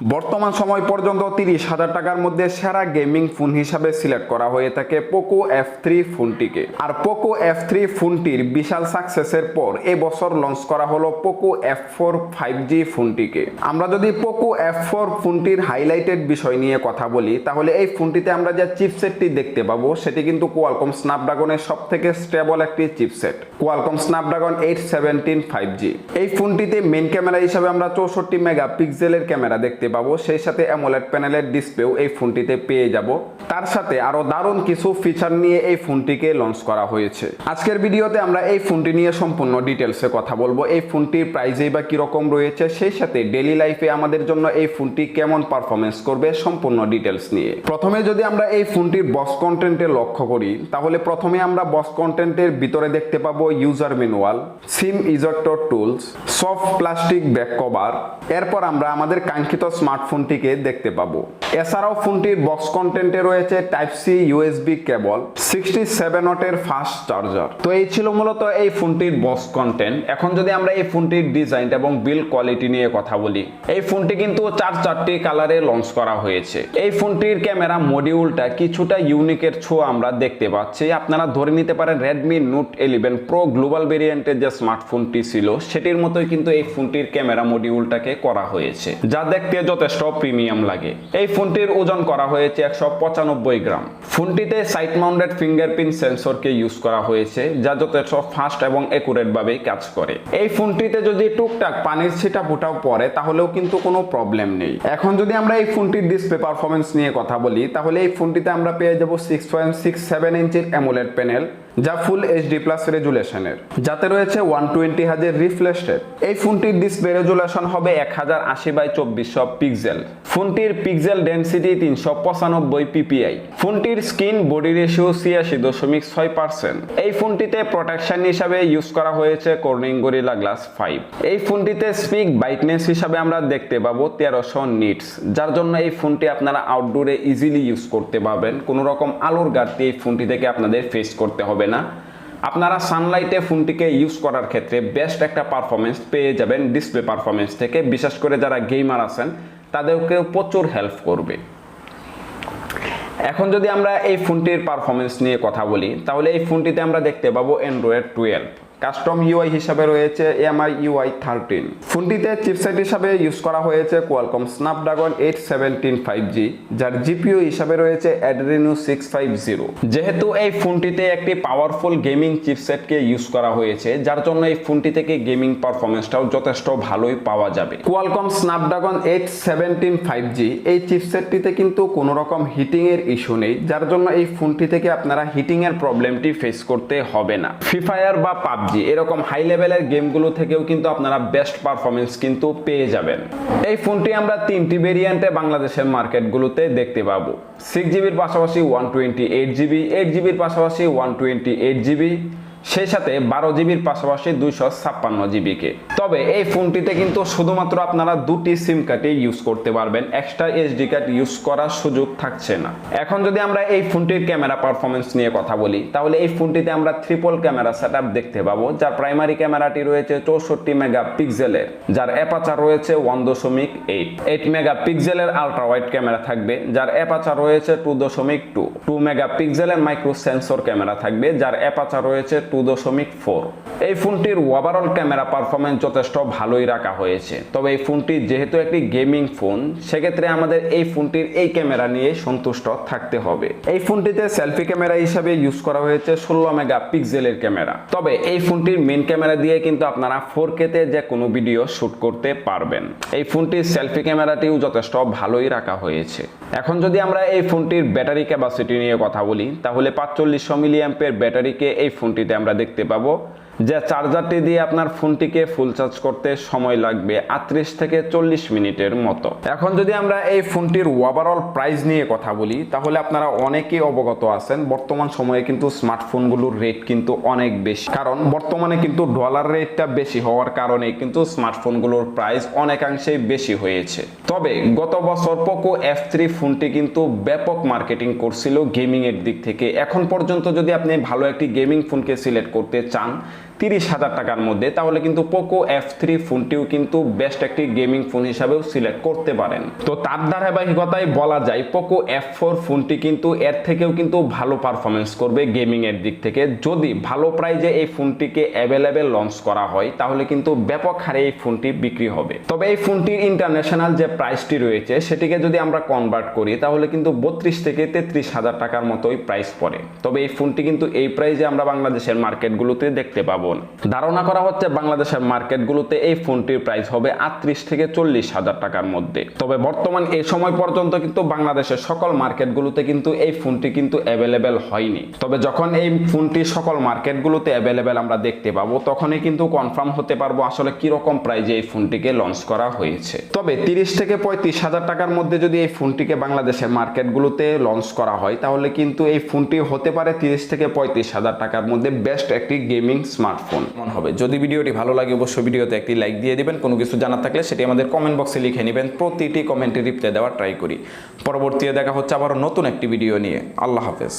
বর্তমান সময় পর্যন্ত তিরিশ হাজার টাকার মধ্যে সেরা গেমিং ফোন হিসাবে সিলেক্ট করা হয়ে থাকে পোকো এফ থ্রি ফোনটিকে। আর পোকো এফ থ্রি ফোনটির বিশাল সাকসেসের পর এবছর লঞ্চ করা হলো Poco F four five G ফোনটিকে। আমরা যদি পোকো এফ ফোর ফোনটির হাইলাইটেড বিষয় নিয়ে কথা বলি, তাহলে এই ফোনটিতে আমরা যে চিপসেটটি দেখতে পাবো, সেটি কিন্তু কোয়ালকম স্ন্যাপড্রাগনের সব থেকে স্টেবল একটি chipset Qualcomm Snapdragon eight seventeen five G এই ফোনটিতে মেন ক্যামেরা হিসাবে আমরা চৌষট্টি মেগা পিক্সেলের ক্যামেরা দেখতে পাবো। সেই সাথে অ্যামোলেড প্যানেলের ডিসপ্লেও এই ফোনটিতে পেয়ে যাব। তার সাথে আরও দারুণ কিছু ফিচার নিয়ে এই ফোনটিকে লঞ্চ করা হয়েছে। আজকের ভিডিওতে আমরা এই ফোনটি নিয়ে সম্পূর্ণ ডিটেলসে কথা বলব। এই ফোনটির প্রাইজেই বা কীরকম রয়েছে, সেই সাথে ডেলি লাইফে আমাদের জন্য এই ফোনটি কেমন পারফরমেন্স করবে, সম্পূর্ণ ডিটেলস নিয়ে। প্রথমে যদি আমরা এই ফোনটির বক্স কন্টেন্টে লক্ষ্য করি, তাহলে প্রথমে আমরা বক্স কন্টেন্টের ভিতরে দেখতে পাবো user manual SIM ejector tools soft plastic back cover এরপর আমরা আমাদের কাঙ্ক্ষিত স্মার্টফোনটিকে দেখতে পাবো। এছাড়াও ফোনটির বক্স কন্টেন্টে রয়েছে type C USB cable sixty seven ওয়াটের ফাস্ট চার্জার তো এই ছিল মূলত এই ফোনটির বক্স কন্টেন্ট এখন যদি আমরা এই ফোনটির ডিজাইন এবং বিল কোয়ালিটি নিয়ে কথা বলি, এই ফোনটি কিন্তু চার চারটি কালারে লঞ্চ করা হয়েছে। এই ফোনটির ক্যামেরা মডিউলটা কিছুটা ইউনিকের ছোঁয়া আমরা দেখতে পাচ্ছি। আপনারা ধরে নিতে পারেন Redmi Note eleven Pro global ভেরিয়েন্টের যে স্মার্টফোনটি ছিল, সেটির মতোই কিন্তু এই ফোনটির ক্যামেরা মডিউলটাকে করা হয়েছে, যা দেখতে যথেষ্ট প্রিমিয়াম লাগে। এই ফোনটির ওজন করা হয়েছে একশো পঁচানব্বই গ্রাম। ফোনটিতে সাইট মাউন্টেড ফিঙ্গারপ্রিন্ট সেন্সরকে ইউজ করা হয়েছে, যা যথেষ্ট ফাস্ট এবং একুরেট ভাবে কাজ করে। এই ফোনটিতে যদি টুকটাক পানির ছিটা ফুটাও পরে তাহলেও কিন্তু কোনো প্রবলেম নেই। এখন যদি আমরা এই ফোনটির ডিসপ্লে পারফরমেন্স নিয়ে কথা বলি, তাহলে এই ফোনটিতে আমরা পেয়ে যাব সিক্স পয়েন্ট সিক্স সেভেন ইঞ্চির অ্যামোলেড প্যানেল যা ফুল এইচডি প্লাস রেজুলেশনের যাতে রয়েছে ওয়ান টোয়েন্টি হাজার রিফ্রেশ রেট এই ফোনটির ডিসপ্লে রেজুলেশন হবে এক হাজার আশি বাই চব্বিশশো পিক্সেল ফোনটির পিক্সেল ডেন্সিটি তিনশো পঁচানব্বই পিপিআই ফোনটির স্ক্রিন বডি রেশিও ছিয়াশি দশমিক ছয় পার্সেন্ট এই ফোনটিতে প্রোটেকশন হিসাবে ইউজ করা হয়েছে কর্নিং গরিলা গ্লাস ফাইভ এই ফোনটিতে স্পিক ব্রাইটনেস হিসাবে আমরা দেখতে পাবো তেরোশো নিটস যার জন্য এই ফোনটি আপনারা আউটডোরে ইজিলি ইউজ করতে পারবেন। কোনো রকম আলোর ঘাটতি এই ফোনটি থেকে আপনাদের ফেস করতে হবে না? আপনারা সানলাইটে ফোনটিকে ইউজ করার ক্ষেত্রে বেস্ট একটা পারফরমেন্স পেয়ে যাবেন ডিসপ্লে পারফরমেন্স থেকে। বিশেষ করে যারা গেমার আছেন, তাদেরকেও প্রচুর হেল্প করবে। এখন যদি আমরা এই ফোনটির পারফরমেন্স নিয়ে কথা বলি, তাহলে এই ফোনটিতে আমরা দেখতে পাবো অ্যান্ড্রয়েড টুয়েলভ কাস্টম ইউআই হিসাবে রয়েছে এমআই ইউআই থার্টিন। ফোনটিতে চিপসেট হিসাবে ইউজ করা হয়েছে Qualcomm Snapdragon eight seventeen five G, যার জিপিও হিসাবে রয়েছে অ্যাড্রেনো সিক্স ফাইভ জিরো। যেহেতু এই ফোনটিতে একটি পাওয়ারফুল গেমিং চিপসেটকে ইউজ করা হয়েছে, যার জন্য এই ফোনটি থেকে গেমিং পারফরমেন্সটাও যথেষ্ট ভালোই পাওয়া যাবে। Qualcomm Snapdragon eight seventeen five G, এই চিপসেটটিতে কিন্তু কোনো রকম হিটিং এর ইস্যু নেই, যার জন্য এই ফোনটি থেকে আপনারা হিটিং এর প্রবলেমটি ফেস করতে হবে না। ফ্রি ফায়ার বা পাবজি এরকম হাই লেভেলের গেমগুলো থেকেও কিন্তু আপনারা বেস্ট পারফরমেন্স কিন্তু পেয়ে যাবেন। এই ফোনটি আমরা তিনটি ভেরিয়েন্টে বাংলাদেশের মার্কেটগুলোতে দেখতে পাবো। সিক্স জিবির পাশাপাশি one twenty eight GB eight জিবির পাশাপাশি ওয়ান টোয়েন্টি এইট জিবি সেই সাথে বারো জিবির পাশাপাশি দুইশো ছাপ্পান্ন জিবিকে। তবে এই ফোনটিতে কিন্তু শুধুমাত্র আপনারা দুটি সিম কার্ডই ইউজ করতে পারবেন এক্সট্রা এইচডি কার্ড ইউজ করার সুযোগ থাকছে না। এখন যদি আমরা এই ফোনটির ক্যামেরা পারফরমেন্স নিয়ে কথা বলি, তাহলে এই ফোনটিতে আমরা ট্রিপল ক্যামেরা সেট দেখতে পাবো, যার প্রাইমারি ক্যামেরাটি রয়েছে চৌষট্টি মেগা পিক্সেলের যার অ্যাপাচার রয়েছে ওয়ান দশমিক এইট এইট মেগা পিক্সেলের আলট্রা ওয়াইড ক্যামেরা থাকবে, যার অ্যাপাচার রয়েছে টু দশমিক টু টু মেগা পিক্সেলের মাইক্রো সেন্সর ক্যামেরা থাকবে, যার অ্যাপাচার রয়েছে টু এই ফোনটির ওভারঅল ক্যামেরা পারফরমেন্স যথেষ্ট ভালোই রাখা হয়েছে। তবে এই ফোনটি যেহেতু একটি গেমিং ফোন সেক্ষেত্রে আমাদের এই ফোনটির এই ক্যামেরা নিয়ে সন্তুষ্ট থাকতে হবে। এই ফোনটিতে সেলফি ক্যামেরা হিসাবে ইউজ করা হয়েছে ষোলো মেগা পিক্সেলের ক্যামেরা তবে এই ফোনটির মেন ক্যামেরা দিয়ে কিন্তু আপনারা ফোর কেতে যে কোনো ভিডিও শুট করতে পারবেন। এই ফোনটির সেলফি ক্যামেরাটিও যথেষ্ট ভালোই রাখা হয়েছে। এখন যদি আমরা এই ফোনটির ব্যাটারি ক্যাপাসিটি নিয়ে কথা বলি, তাহলে পাঁচচল্লিশশো মিলি অ্যাম্পের ব্যাটারিকে এই ফোনটিতে আমরা দেখতে পাবো। যে চার্জারটি দিয়ে আপনার ফোনটিকে ফুল চার্জ করতে সময় লাগবে আটত্রিশ থেকে চল্লিশ মিনিটের মতো। এখন যদি আমরা এই ফোনটির ওভারঅল প্রাইস নিয়ে কথা বলি, তাহলে আপনারা অনেকেই অবগত আছেন, বর্তমান সময়ে কিন্তু স্মার্টফোনগুলোর রেট কিন্তু অনেক বেশি। কারণ বর্তমানে কিন্তু ডলার রেটটা বেশি হওয়ার কারণে কিন্তু স্মার্টফোনগুলোর প্রাইস অনেকাংশেই বেশি হয়েছে। তবে গত বছর পোকো এফ থ্রি ফোনটি কিন্তু ব্যাপক মার্কেটিং করছিল গেমিংয়ের দিক থেকে। এখন পর্যন্ত যদি আপনি ভালো একটি গেমিং ফোনকে সিলেক্ট করতে চান তিরিশ হাজার টাকার মধ্যে, তাহলে কিন্তু পোকো এফ থ্রি ফোনটিও কিন্তু বেস্ট একটি গেমিং ফোন হিসাবেও সিলেক্ট করতে পারেন। তো তার ধারাবাহিকতায় বলা যায় পোকো এফ ফোর ফোনটি কিন্তু এর থেকেও কিন্তু ভালো পারফরমেন্স করবে গেমিং এর দিক থেকে। যদি ভালো প্রাইজে এই ফোনটিকে অ্যাভেলেবেল লঞ্চ করা হয়, তাহলে কিন্তু ব্যাপক হারে এই ফোনটি বিক্রি হবে। তবে এই ফোনটির ইন্টারন্যাশনাল যে প্রাইসটি রয়েছে, সেটিকে যদি আমরা কনভার্ট করি, তাহলে কিন্তু বত্রিশ থেকে তেত্রিশ হাজার টাকার মতোই প্রাইস পড়ে। তবে এই ফোনটি কিন্তু এই প্রাইজে আমরা বাংলাদেশের মার্কেটগুলোতে দেখতে পাবো। না ধারণা করা হচ্ছে বাংলাদেশের মার্কেটগুলোতে এই ফোনটির প্রাইস হবে আটত্রিশ থেকে চল্লিশ হাজার টাকার মধ্যে। তবে বর্তমান এই সময় পর্যন্ত কিন্তু বাংলাদেশের সকল মার্কেটগুলোতে কিন্তু এই ফোনটি কিন্তু অ্যাভেলেবেল হয়নি। তবে যখন এই ফোনটি সকল মার্কেটগুলোতে অ্যাভেলেবেল আমরা দেখতে পাবো, তখনই কিন্তু কনফার্ম হতে পারব আসলে কীরকম প্রাইজে এই ফোনটিকে লঞ্চ করা হয়েছে। তবে তিরিশ থেকে পঁয়ত্রিশ হাজার টাকার মধ্যে যদি এই ফোনটিকে বাংলাদেশের মার্কেটগুলোতে লঞ্চ করা হয়, তাহলে কিন্তু এই ফোনটি হতে পারে তিরিশ থেকে পঁয়ত্রিশ হাজার টাকার মধ্যে বেস্ট একটি গেমিং স্মার্টফোন মন হবে। যদি ভিডিওটি ভালো লাগে, অবশ্যই ভিডিওতে একটি লাইক দিয়ে দেবেন। কোনো কিছু জানার থাকলে সেটি আমাদের কমেন্ট বক্সে লিখে নেবেন। প্রতিটি কমেন্টে রিপ্লাই দেওয়ার ট্রাই করি। পরবর্তীতে দেখা হচ্ছে আবারও নতুন একটি ভিডিও নিয়ে। আল্লাহ হাফেজ।